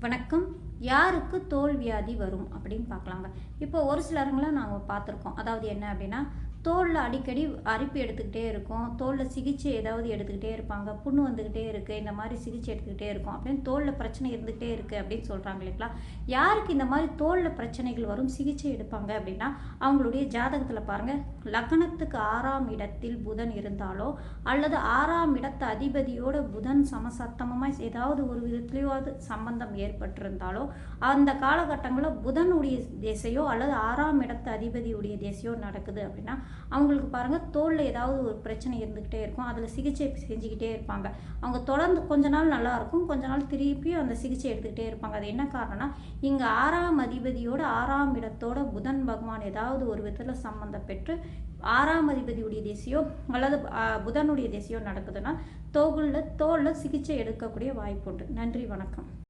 வணக்கம். யாருக்கு தோல் வியாதி வரும் அப்படின்னு பார்க்கலாங்க. இப்போ ஒரு சிலருங்களை நாங்கள் பார்த்துருக்கோம். அதாவது என்ன அப்படின்னா தோலில் அடிக்கடி அரிப்பு எடுத்துக்கிட்டே இருக்கும். தோலில் சிகிச்சை ஏதாவது எடுத்துக்கிட்டே இருப்பாங்க. புண்ணு வந்துக்கிட்டே இருக்குது இந்த மாதிரி சிகிச்சை எடுத்துக்கிட்டே இருக்கும். அப்படின்னு தோலில் பிரச்சனை இருந்துகிட்டே இருக்குது அப்படின்னு சொல்கிறாங்க இல்லைங்களா? யாருக்கு இந்த மாதிரி தோலில் பிரச்சனைகள் வரும் சிகிச்சை எடுப்பாங்க அப்படின்னா அவங்களுடைய ஜாதகத்தில் பாருங்கள் லக்னத்துக்கு ஆறாம் இடத்தில் புதன் இருந்தாலோ அல்லது ஆறாம் இடத்து அதிபதியோட புதன் சமசத்தமமாக ஏதாவது ஒரு விதத்துலையாவது சம்பந்தம் ஏற்பட்டிருந்தாலோ அந்த காலகட்டங்களில் புதனுடைய திசையோ அல்லது ஆறாம் இடத்து அதிபதியுடைய திசையோ நடக்குது அப்படின்னா அவங்களுக்கு பாருங்கள் தோலில் ஏதாவது ஒரு பிரச்சனை இருந்துக்கிட்டே இருக்கும். அதில் சிகிச்சை செஞ்சுக்கிட்டே இருப்பாங்க. அவங்க தொடர்ந்து கொஞ்ச நாள் நல்லா இருக்கும். கொஞ்ச நாள் திருப்பியும் அந்த சிகிச்சை எடுத்துக்கிட்டே இருப்பாங்க. அது என்ன காரணம்னா இங்கே ஆறாம் அதிபதியோட ஆறாம் இடத்தோட புதன் பகவான் ஏதாவது ஒரு விதத்தில் சம்மந்தம் பெற்று ஆறாம் அதிபதியுடைய தேசியோ அல்லது புதனுடைய தேசியோ நடக்குதுன்னா தோகுலில் தோலில் சிகிச்சை எடுக்கக்கூடிய வாய்ப்பு உண்டு. நன்றி வணக்கம்.